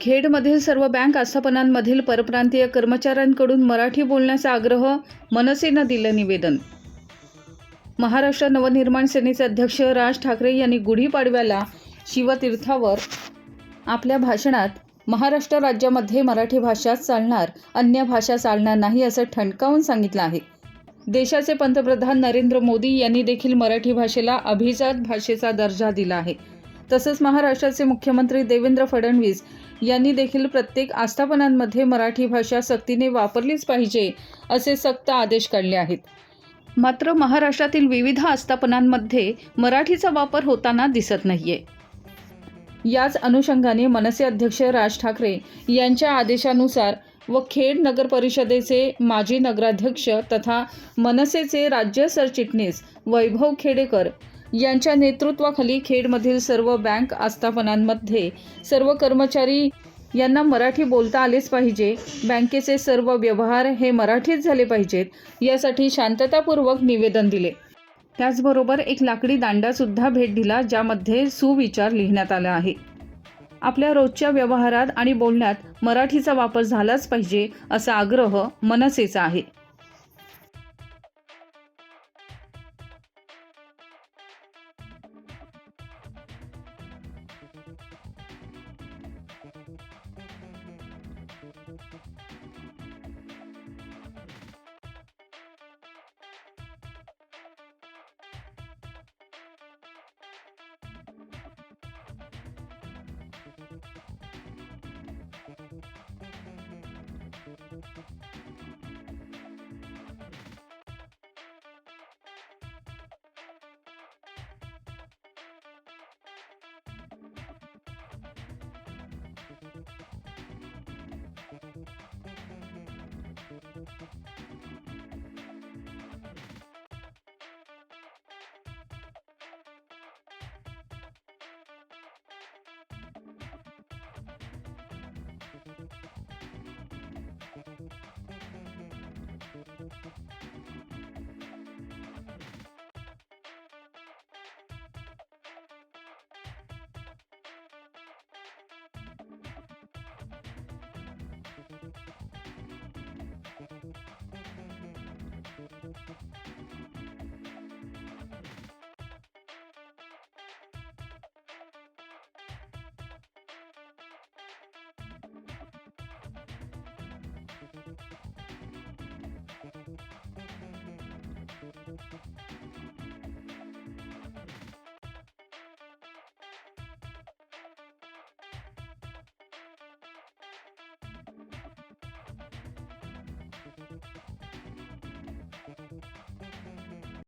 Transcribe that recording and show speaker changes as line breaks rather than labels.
खेडमधील सर्व बँक आस्थापनांमधील परप्रांतीय कर्मचाऱ्यांकडून मराठी बोलण्याचा आग्रह मनसेनं दिलं निवेदन. महाराष्ट्र नवनिर्माण सेनेचे अध्यक्ष राज ठाकरे यांनी गुढीपाडव्याला शिवतीर्थावर आपल्या भाषणात महाराष्ट्र राज्यामध्ये मराठी भाषाच चालणार अन्य भाषा चालणार नाही असं ठणकावून सांगितलं आहे. देशाचे पंतप्रधान नरेंद्र मोदी यांनी देखील मराठी भाषेला अभिजात भाषेचा दर्जा दिला आहे. तसंच महाराष्ट्राचे मुख्यमंत्री देवेंद्र फडणवीस यांनी देखील प्रत्येक आस्थापनांमध्ये मराठी भाषा सक्तीने वापरलीच पाहिजे असे सक्त आदेश काढले आहेत. मात्र महाराष्ट्रातील विविध आस्थापनांमध्ये मराठीचा वापर होताना दिसत नाहीये. याच अनुषंगाने मनसे अध्यक्ष राज ठाकरे यांच्या आदेशानुसार व खेड नगर परिषदेचे माजी नगराध्यक्ष तथा मनसेचे राज्य सरचिटणीस वैभव खेडेकर यांच्या नेतृत्वाखाली खेडमधील सर्व बँक आस्थापनांमध्ये सर्व कर्मचारी यांना मराठी बोलता आलेच पाहिजे. बँकेचे सर्व व्यवहार हे मराठीत झाले पाहिजेत यासाठी शांततापूर्वक निवेदन दिले. त्याचबरोबर एक लाकडी दांडासुद्धा भेट दिला ज्यामध्ये सुविचार लिहिण्यात आला आहे. आपल्या रोजच्या व्यवहारात आणि बोलण्यात मराठीचा वापर झालाच पाहिजे असा आग्रह मनसेचा आहे.